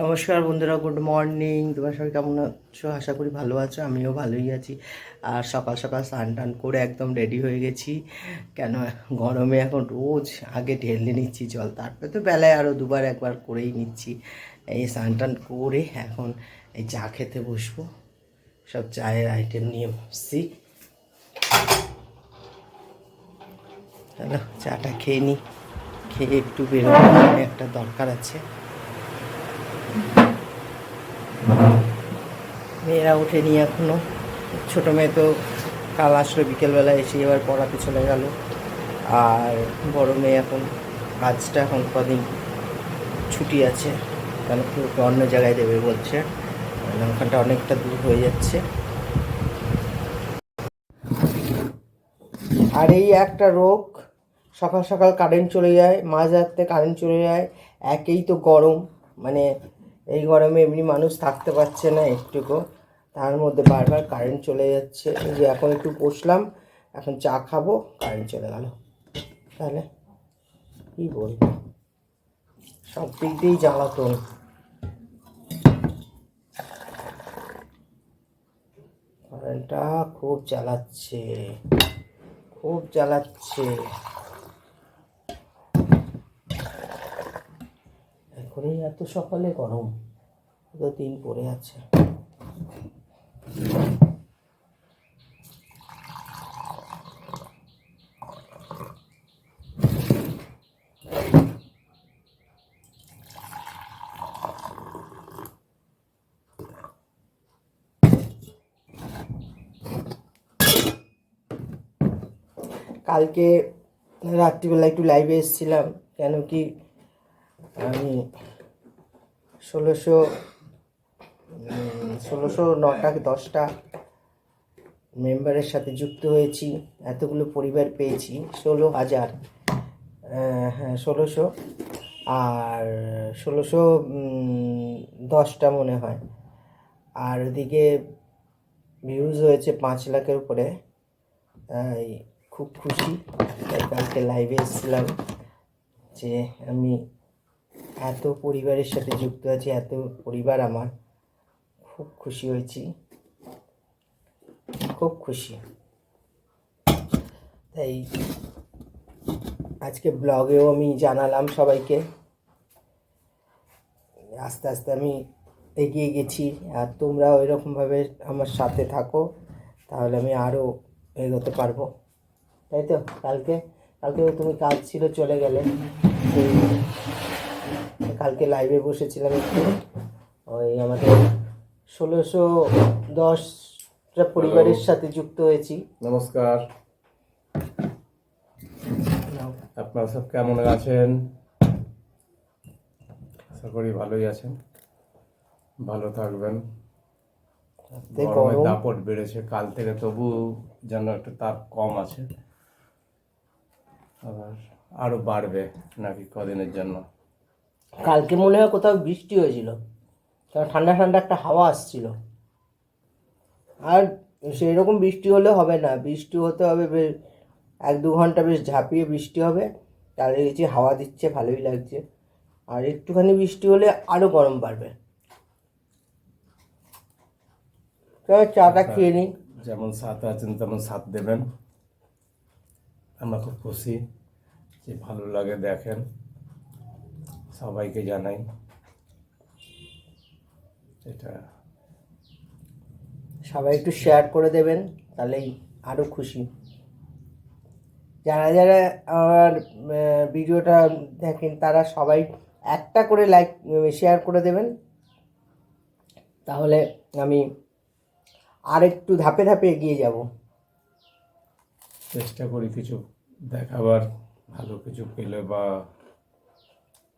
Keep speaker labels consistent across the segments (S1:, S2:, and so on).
S1: নমস্কার বন্ধুরা, good morning. তোমার সবাই কেমন আছো? আশা করি ভালো আছো, আমিও ভালোই আছি। আর সকাল সকাল স্নান টান করে একদম রেডি হয়ে গেছি। কেন, গরমে এখন রোজ আগে ঢেলে নিচ্ছি জল, তারপরে তো বেলায় আরও দুবার একবার করেই নিচ্ছি। এই স্নান টান করে এখন এই চা খেতে বসবো। সব চায়ের আইটেম নিয়ে বসছি। চলো, চাটা খেয়ে নিই খেয়ে একটু বেরোবো একটা দরকার আছে। মেয়েরা ওঠেনি এখনও। ছোটো মেয়ে তো কাল আসলো, বিকেলবেলা এসে এবার পড়াতে চলে গেল। আর বড় মেয়ে এখন কাজটা এখন কদিন ছুটি আছে, কেন কি ওকে অন্য জায়গায় দেবে বলছে। মানে ওখানটা অনেকটা দূর হয়ে যাচ্ছে। আর এই একটা রোগ, সকাল সকাল কারেন্ট চলে যায়, মাঝ রাত্রে কারেন্ট চলে যায়, একেই তো গরম। মানে এই গরমে এমনি মানুষ থাকতে পারছে না একটুকু। তার মধ্যে বারবার কারেন্ট চলে যাচ্ছে। এই যে এখন একটু বসলাম, এখন চা খাব কারেন্ট চলে গেল। তাহলে কী বলব? সব দিক দিয়েই জ্বালাতন। কারেন্টটা খুব জ্বালাচ্ছে খুব জ্বালাচ্ছে। এখনই এত সকালে গরম। তো দিন পড়ে আছে। কালকে রাত্রিবেলা একটু লাইভে এসেছিলাম। কেন কি আমি ষোলোশো ষোলোশো নটা, দশটা মেম্বারের সাথে যুক্ত হয়েছি, এতগুলো পরিবার পেয়েছি, ষোলো হাজার হ্যাঁ ষোলোশো আর ষোলোশো দশটা মনে হয়। আর ওদিকে ভিউজ হয়েছে পাঁচ লাখের উপরে। খুব খুশি। কালকে লাইভে এসেছিলাম যে আমি এত পরিবারের সাথে যুক্ত আছি, এত পরিবার আমার। খুব খুশি হয়েছি। খুব খুশি। তাই আজকে ব্লগেও আমি জানালাম সবাইকে। আস্তে আস্তে আমি এগিয়ে গেছি। আর তোমরাও এরকমভাবে আমার সাথে থাকো, তাহলে আমি আরও এগোতে পারব। তাই তো? কালকে? কালকে তুমি কাজ ছিল, চলে গেলে। কালকে লাইভে বসেছিলাম একটু। ওই আমাদের ষোলোশো দশটা পরিবারের সাথে যুক্ত হয়েছি।
S2: নমস্কার। আপনারা সব কেমন আছেন? আশা করি ভালোই আছেন। ভালো থাকবেন। গরমের দাপট বেড়েছে। কাল থেকে তবু যেন একটু তাপ কম আছে। আবার আরও বাড়বে নাকি কদিনের জন্য?
S1: কালকে মনে হয় কোথাও বৃষ্টি হয়েছিল। কারণ ঠান্ডা ঠান্ডা একটা হাওয়া আসছিল। আর সেই রকম বৃষ্টি হলে হবে না। বৃষ্টি হতে হবে বেশ এক দু ঘণ্টা বেশ ঝাঁপিয়ে বৃষ্টি হবে। তাহলে দেখছি হাওয়া দিচ্ছে ভালোই লাগছে। আর একটুখানি বৃষ্টি হলে আরও গরম বাড়বে। চলো চাটা খেয়ে নিই।
S2: যেমন সাথ আছেন তেমন সাথ দেবেন। আমরা খুব খুশি যে ভালো লাগে দেখেন। সবাইকে জানাই। এটা
S1: সবাই একটু শেয়ার করে দেবেন তাহলেই আরও খুশি। যারা যারা আমার ভিডিওটা দেখেন তারা সবাই একটা করে লাইক শেয়ার করে দেবেন। তাহলে আমি আর একটু ধাপে ধাপে এগিয়ে যাব।
S2: চেষ্টা করি কিছু দেখাবার ভালো কিছু পেলে বা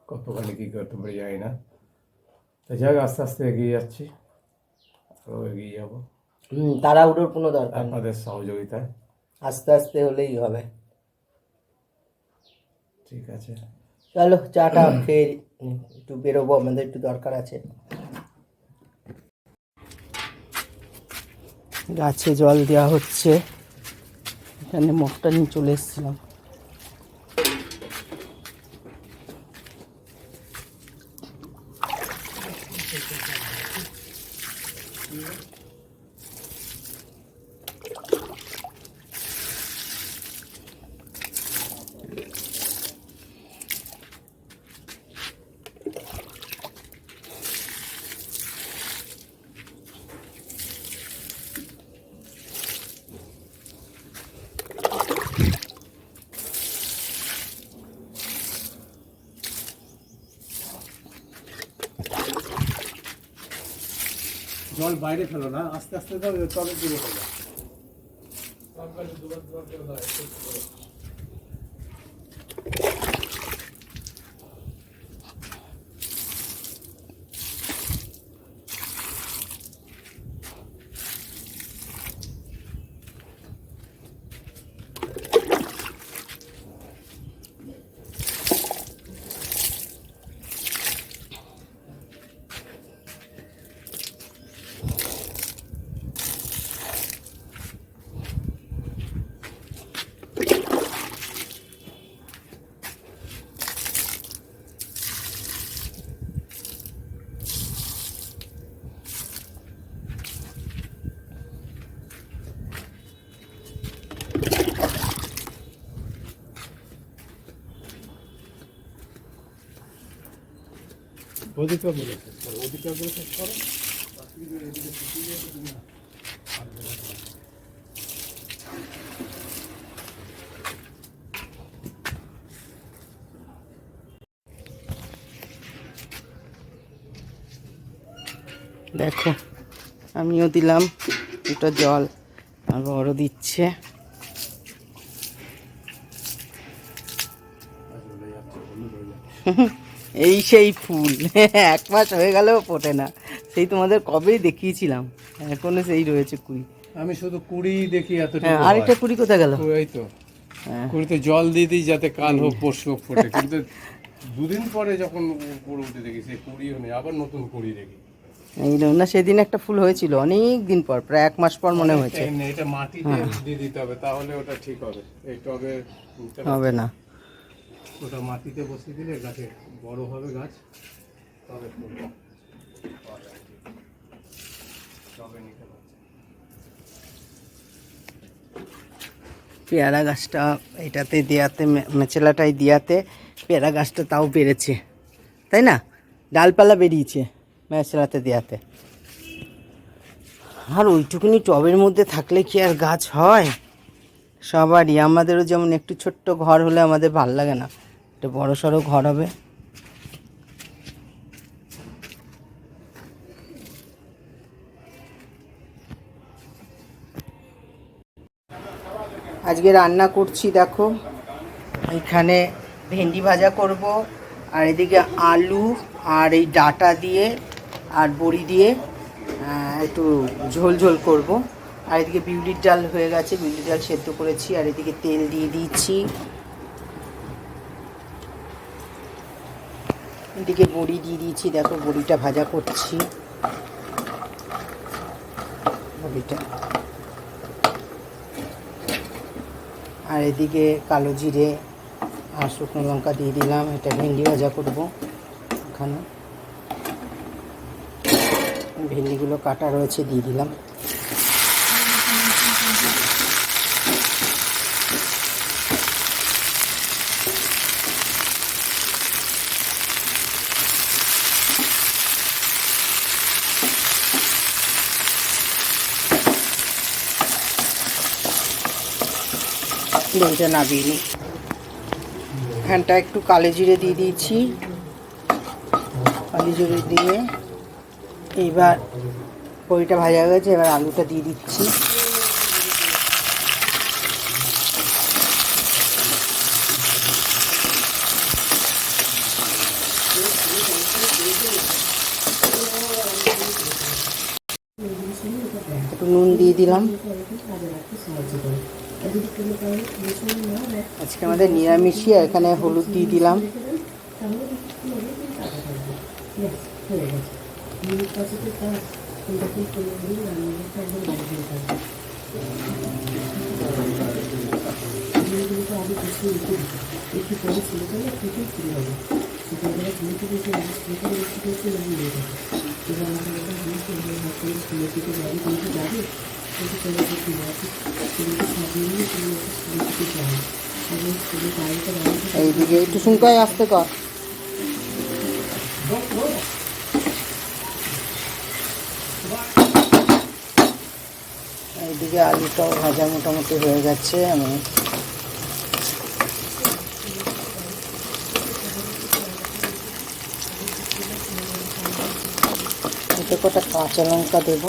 S2: কতখানি কী করতে পারি যাই না। তো যাই হোক, আস্তে আস্তে এগিয়ে যাচ্ছি। আরও এগিয়ে যাব।
S1: হুম তাড়াহুড়োর কোনো দরকার
S2: আপনাদের সহযোগিতায়
S1: আস্তে আস্তে হলেই হবে।
S2: ঠিক আছে।
S1: চলো চাটা খেয়ে নিই। একটু বেরোবো আমাদের একটু দরকার আছে। গাছে জল দেওয়া হচ্ছে। এখানে মগটা নিয়ে চলে এসেছিলাম।
S2: জল বাইরে ফেলো না আস্তে আস্তে তো তবে দূরে হবে ওদিকে বলে শেষ করো ওদিকে বলে। শেষ করো
S1: দেখো আমিও দিলাম দুটো জল আর বড় দিচ্ছে। এই সেই ফুল। এক মাস হয়ে গেলেও ফোটে না। সেই তোমাদের কবেই দেখিয়েছিলাম। এখনও সেই রয়েছে কুড়ি।
S2: আমি শুধু কুড়ি দেখি এত
S1: হ্যাঁ আরেকটা কুড়ি কোথায় গেল?
S2: ওই তো।
S1: হ্যাঁ।
S2: কুড়িতে জল দিয়ে দিই যাতে কাল হোক পরশু হোক ফোটে। কিন্তু দুদিন পরে যখন উপরে উঠে দেখি সেই কুড়িও নেই আবার নতুন কুড়ি দেখি।
S1: এই না সেদিন একটা ফুল হয়েছিল অনেক দিন পর প্রায় এক মাস পর মনে হয়েছে।
S2: এটা মাটিতে দিয়ে দিতে হবে তাহলে ওটা ঠিক হবে। এই টবে। হবে
S1: না।
S2: ওটা মাটিতে বসিয়ে দিলে গাছে বড় হবে গাছ। তবে
S1: পেয়ারা গাছটা এটাতে দেয়াতে, মে- মেচেলাটাই দেয়াতে পেয়ারা গাছটা তাও বেড়েছে। তাই না? ডালপালা বেরিয়েছে মেচেলাতে দেয়াতে। আর ওইটুকুনি টবের মধ্যে থাকলে কি আর গাছ হয়? সবারই। আমাদেরও যেমন একটু ছোট্ট ঘর হলে আমাদের ভালো লাগে না। একটা বড় সড়ো ঘর হবে। আজকে রান্না করছি, দেখো। এখানে ভেন্ডি ভাজা করব, আর এদিকে আলু আর এই ডাটা দিয়ে আর বড়ি দিয়ে একটু ঝোল ঝোল করব। আর এদিকে বিউলির ডাল হয়ে গেছে, বিউলির ডাল সেদ্ধ করেছি, আর এদিকে তেল দিয়ে দিচ্ছি। এদিকে বড়ি দিয়ে দিয়েছি দেখো বড়িটা ভাজা করছি। বড়িটা। আর এদিকে কালো জিরে আর শুকনো লঙ্কা দিয়ে দিলাম, এটা ভেন্ডি ভাজা করব এখানে। ভেন্ডিগুলো কাটা রয়েছে, দিয়ে দিলাম। দইটা নাবিয়ে নিই এখানটা একটু কালো জিরে দিয়ে দিয়েছি। কালো জিরে দিয়ে এইবার বড়িটা ভাজা হয়ে গেছে, এবার আলুটা দিয়ে দিচ্ছি। একটু নুন দিয়ে দিলাম। আজকে আমাদের নিরামিষই এখানে হলুদ দিয়ে দিলাম
S3: এইদিকে একটু শুনকায় আসতে কর। এইদিকে আলুটাও ভাজা মোটামুটি হয়ে গেছে আমি। এতে কটা কাঁচা লঙ্কা দেবো।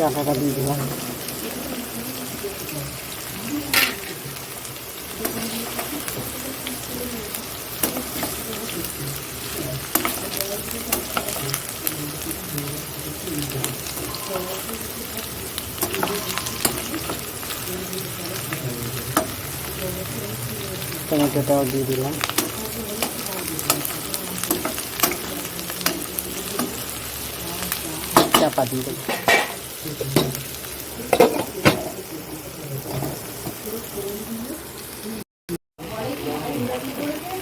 S3: দিয়ে দিলাম টমেটোটাও দিয়ে দিলাম চাপা দিয়ে দেবো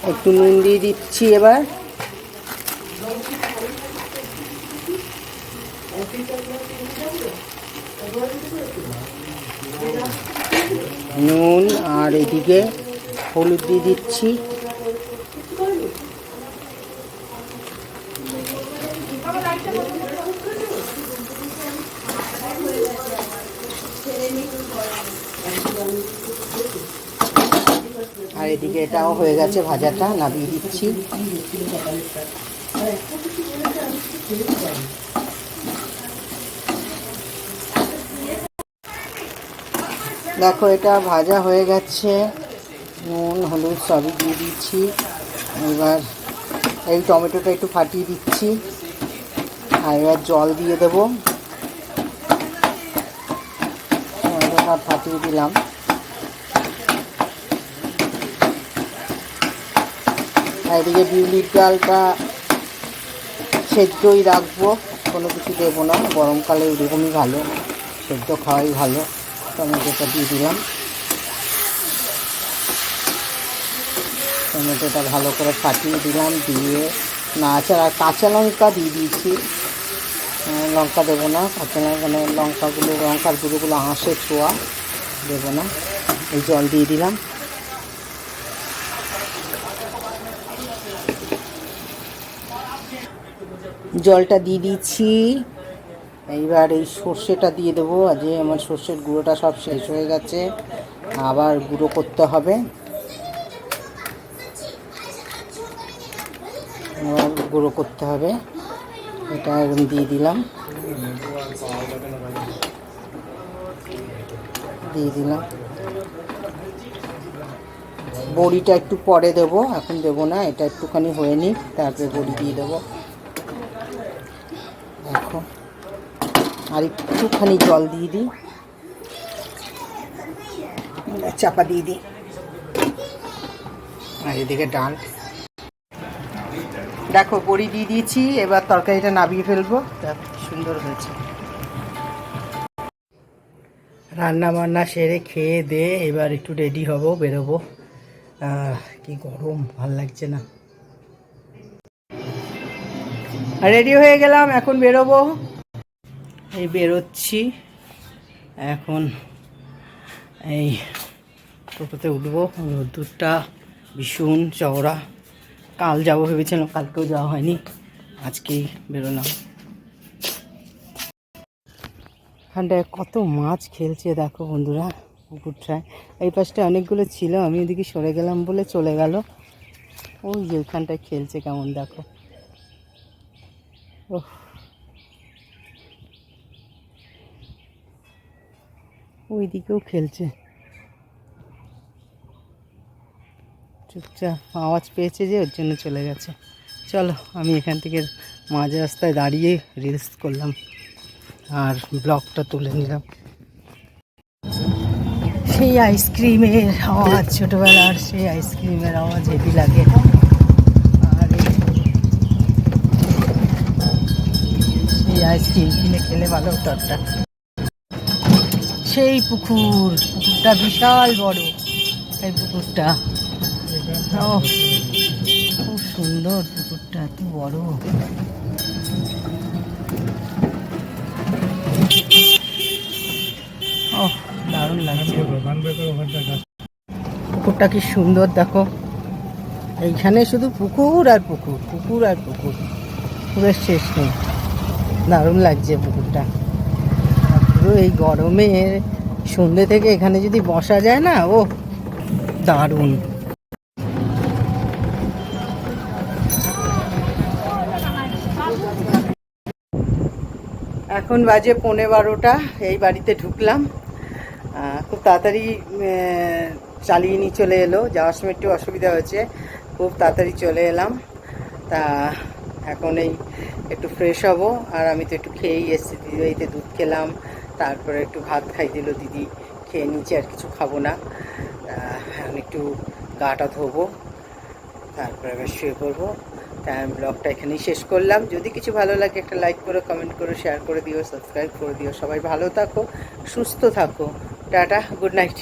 S3: একটু নুন দিয়ে দিচ্ছি এবার। নুন আর এদিকে হলুদ দিয়ে দিচ্ছি আর এটাও হয়ে গেছে ভাজাটা, নামিয়ে দিচ্ছি। দেখো, এটা ভাজা হয়ে গেছে। নুন, হলুদ সবই দিয়ে দিচ্ছি। এবার এই টমেটোটা একটু ফাটিয়ে দিচ্ছি। আর এবার জল দিয়ে দেবো। ফাটিয়ে দিলাম। এদিকে বিউলির ডালটা সেদ্ধই রাখব। কোনো কিছু দেবো না। গরমকালে এরকমই ভালো। সেদ্ধ খাওয়াই ভালো। টমেটোটা দিয়ে দিলাম। টমেটোটা ভালো করে ফাটিয়ে দিলাম। দিয়ে নাচার আর কাঁচা লঙ্কা দিয়ে দিয়েছি। লঙ্কা দেবো না। কাঁচা লঙ্কা মানে লঙ্কাগুলো, লঙ্কার গুঁড়োগুলো আঁশে ছোঁয়া দেবো না। এই জল দিয়ে দিলাম। জলটা দিয়ে দিচ্ছি। এইবার এই সর্ষেটা দিয়ে দেবো। আজ আমার সর্ষের গুঁড়োটা সব শেষ হয়ে গেছে। আবার গুঁড়ো করতে হবে। আবার গুঁড়ো করতে হবে। এটা এরকম দিয়ে দিলাম। দিয়ে দিলাম। বড়িটা একটু পরে দেবো। এখন দেবো না, এটা একটুখানি হয়ে নিক, তারপরে বড়ি দিয়ে দেবো দেখো আর একটুখানি জল দিয়ে দিই। চাপা দিয়ে দিই। আর এদিকে ডাল। দেখো, বড়ি দিয়ে দিয়েছি, এবার তরকারিটা নামিয়ে ফেলব। সুন্দর হয়েছে।
S1: রান্না বান্না সেরে খেয়ে দে, এবার একটু রেডি হব, বেরোবো। কি গরম, ভালো লাগছে না। রেডি হয়ে গেলাম, এখন বেরোবো। এই বেরোচ্ছি। এখন এই টোটোতে উঠবো। রোদ্দুরটা ভীষণ চওড়া। কাল যাব ভেবেছিলাম, কালকেও যাওয়া হয়নি। আজকেই বেরোলাম। এখানটায় কত মাছ খেলছে দেখো বন্ধুরা পুকুরটায়। এই পাশটা অনেকগুলো ছিল, আমি এদিকে সরে গেলাম বলে চলে গেল। ওই যে ওইখানটায় খেলছে কেমন দেখো। ওহ। ওইদিকেও খেলছে। চুপচাপ আওয়াজ পেয়েছে যে ওর জন্য চলে গেছে। চলো, আমি এখান থেকে মাঝ রাস্তায় দাঁড়িয়ে রিলস করলাম আর ব্লগটা তুলে নিলাম। সেই আইসক্রিমের আওয়াজ, ছোটোবেলার সেই আইসক্রিমের আওয়াজ হেভি লাগে। আর সেই আইসক্রিম কিনে খেলে ভালো একটা। সেই পুকুর, পুকুরটা বিশাল বড়। এই পুকুরটা। খুব সুন্দর পুকুরটা, এত বড়। দারুণ লাগছে। পুকুরটা কি সুন্দর, দেখো। এইখানে শুধু পুকুর আর পুকুর পুকুর আর পুকুর। পুকুরের শেষ নেই। দারুণ লাগছে পুকুরটা। পুরো এই গরমে সন্ধ্যে থেকে এখানে যদি বসা যায় না ও দারুণ। এখন বাজে পৌনে বারোটা, এই বাড়িতে ঢুকলাম। খুব তাড়াতাড়ি চালিয়ে নিয়ে চলে এলো। যাওয়ার সময় একটু অসুবিধা হয়েছে, খুব তাড়াতাড়ি চলে এলাম। তা এখন এই একটু ফ্রেশ হব, আর আমি তো একটু খেয়েই এসেছি দিদিবাড়িতে দুধ খেলাম তারপরে একটু ভাত খাই দিল দিদি, খেয়ে নিচে আর কিছু খাব না। আমি একটু গাটা ধোবো, তারপরে আবার শুয়ে পড়ব। তাই আমি ব্লগটা এখানেই শেষ করলাম। যদি কিছু ভালো লাগে একটা লাইক করো কমেন্ট করো শেয়ার করে দিও সাবস্ক্রাইব করে দিও। সবাই ভালো থাকো, সুস্থ থাকো। Tata good night